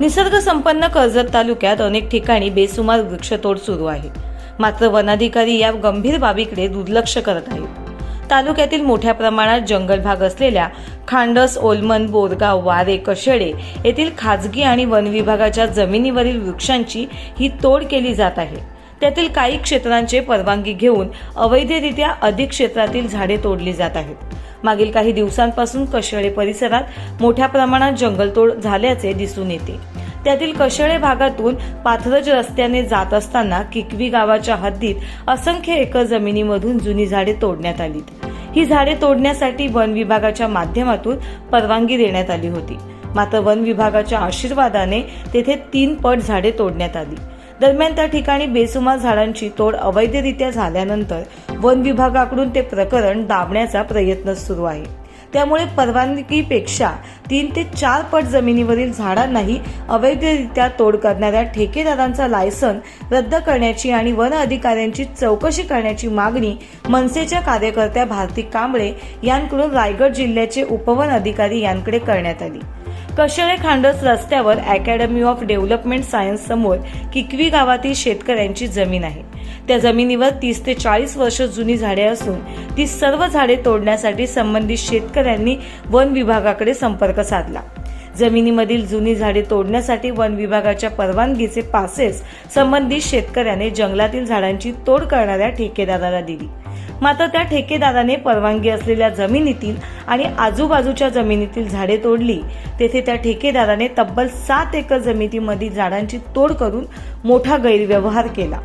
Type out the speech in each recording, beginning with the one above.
निसर्ग संपन्न कर्जत तालुक्यात अनेक ठिकाणी बेसुमार वृक्षतोड सुरू आहे. मात्र वनाधिकारी या गंभीर बाबीकडे दुर्लक्ष करत आहेत. तालुक्यातील मोठ्या प्रमाणात जंगल भाग असलेल्या खांडस ओलमन बोरगाव वारे कशेळे येथील खाजगी आणि वन विभागाच्या जमिनीवरील वृक्षांची ही तोड केली जात आहे. त्यातील काही क्षेत्रांचे परवानगी घेऊन अवैधरित्या अधिक क्षेत्रातील झाडे तोडली जात आहेत. मागील काही दिवसांपासून कशेळे परिसरात मोठ्या प्रमाणात जंगलतोड झाल्याचे दिसून येते. त्यातील कशेळे भागातून पाथरज रस्त्याने जात असताना किकवी गावाच्या हद्दीत असंख्य एकर जमिनीमधून जुनी झाडे तोडण्यात आली ही झाडे तोडण्यासाठी वन विभागाच्या माध्यमातून परवानगी देण्यात आली होती. मात्र वन विभागाच्या आशीर्वादाने तेथे तीन पट झाडे तोडण्यात आली. दरम्यान त्या ठिकाणी बेसुमार झाडांची तोड अवैधरित्या झाल्यानंतर वन विभागाकडून ते प्रकरण दाबण्याचा प्रयत्न सुरू आहे. त्यामुळे परवानगीपेक्षा तीन ते चार पट जमिनीवरील झाडांनाही अवैधरित्या तोड करणाऱ्या ठेकेदारांचा लायसन रद्द करण्याची आणि वन अधिकाऱ्यांची चौकशी करण्याची मागणी मनसेच्या कार्यकर्त्या भारती कांबळे यांकडून रायगड जिल्ह्याचे उपवन अधिकारी यांकडे करण्यात आली. कशेळे खांडस रस्त्यावर अकॅडमी ऑफ डेव्हलपमेंट सायन्स समोर किकवी गावातील शेतकऱ्यांची जमीन आहे. त्या जमिनीवर तीस ते चाळीस वर्ष जुनी झाडे असून ती सर्व झाडे तोडण्यासाठी संबंधित शेतकऱ्यांनी वन विभागाकडे संपर्क साधला. जमिनीमधील जुनी झाडे तोडण्यासाठी वन विभागाच्या परवानगीचे पासेस संबंधित शेतकऱ्याने जंगलातील झाडांची तोड करणाऱ्या ठेकेदाराला दिली. मात्र त्या ठेकेदाराने परवानगी असलेल्या जमिनीतील आणि आजूबाजूच्या जमिनीतील झाडे तोडली. तेथे त्या ठेकेदाराने तब्बल सात एकर जमिनीमधील झाडांची तोड करून मोठा गैरव्यवहार केला.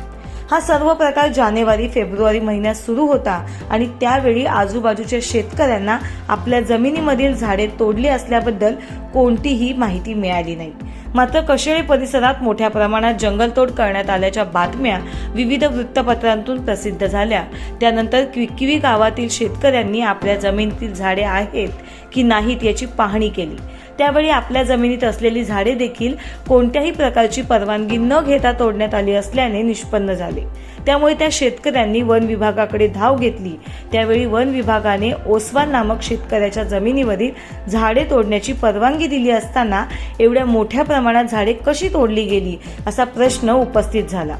हा सर्व प्रकार जानेवारी फेब्रुवारी महिन्यात सुरू होता आणि त्यावेळी आजूबाजूच्या शेतकऱ्यांना आपल्या जमिनीमधील झाडे तोडली असल्याबद्दल कोणतीही माहिती मिळाली नाही. मात्र कशेळी परिसरात मोठ्या प्रमाणात जंगलतोड करण्यात आल्याच्या बातम्या विविध वृत्तपत्रांतून प्रसिद्ध झाल्या. त्यानंतर किकवी गावातील शेतकऱ्यांनी आपल्या जमिनीतील झाडे आहेत की नाहीत याची पाहणी केली. त्यावेळी आपल्या जमिनीत असलेली झाडे देखील कोणत्याही प्रकारची परवानगी न घेता तोडण्यात आली असल्याने निष्पन्न झाले. त्यामुळे त्या शेतकऱ्यांनी वन विभागाकडे धाव घेतली. त्यावेळी वन विभागाने ओसवान नामक शेतकऱ्याच्या जमिनीवरील झाडे तोडण्याची परवानगी दिली असताना एवढ्या मोठ्या प्रमाणात झाडे कशी तोडली गेली असा प्रश्न उपस्थित झाला.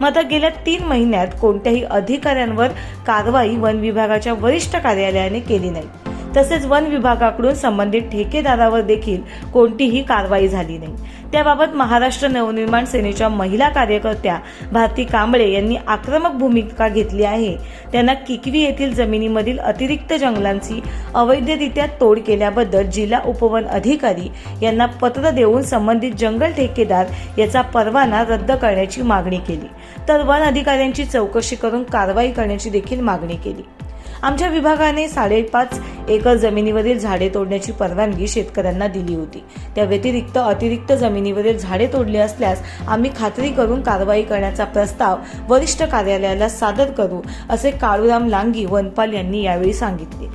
मात्र गेल्या तीन महिन्यात कोणत्याही अधिकाऱ्यांवर कारवाई वन विभागाच्या वरिष्ठ कार्यालयाने केली नाही. तसेच वन विभागाकडून संबंधित ठेकेदारावर देखील कोणतीही कारवाई झाली नाही. त्याबाबत महाराष्ट्र नवनिर्माण सेनेच्या महिला कार्यकर्त्या भारती कांबळे यांनी आक्रमक भूमिका घेतली आहे. त्यांना किकवी येथील जमिनीमधील अतिरिक्त जंगलांची अवैधरित्या तोड केल्याबद्दल जिल्हा उपवन अधिकारी यांना पत्र देऊन संबंधित जंगल ठेकेदार याचा परवाना रद्द करण्याची मागणी केली. तर वन अधिकाऱ्यांची चौकशी करून कारवाई करण्याची देखील मागणी केली. आमच्या विभागाने साडेपाच एकर जमिनीवरील झाडे तोडण्याची परवानगी शेतकऱ्यांना दिली होती. त्या व्यतिरिक्त अतिरिक्त जमिनीवरील झाडे तोडली असल्यास आम्ही खात्री करून कारवाई करण्याचा प्रस्ताव वरिष्ठ कार्यालयाला सादर करू असे काळूराम लांगी वनपाल यांनी यावेळी सांगितले.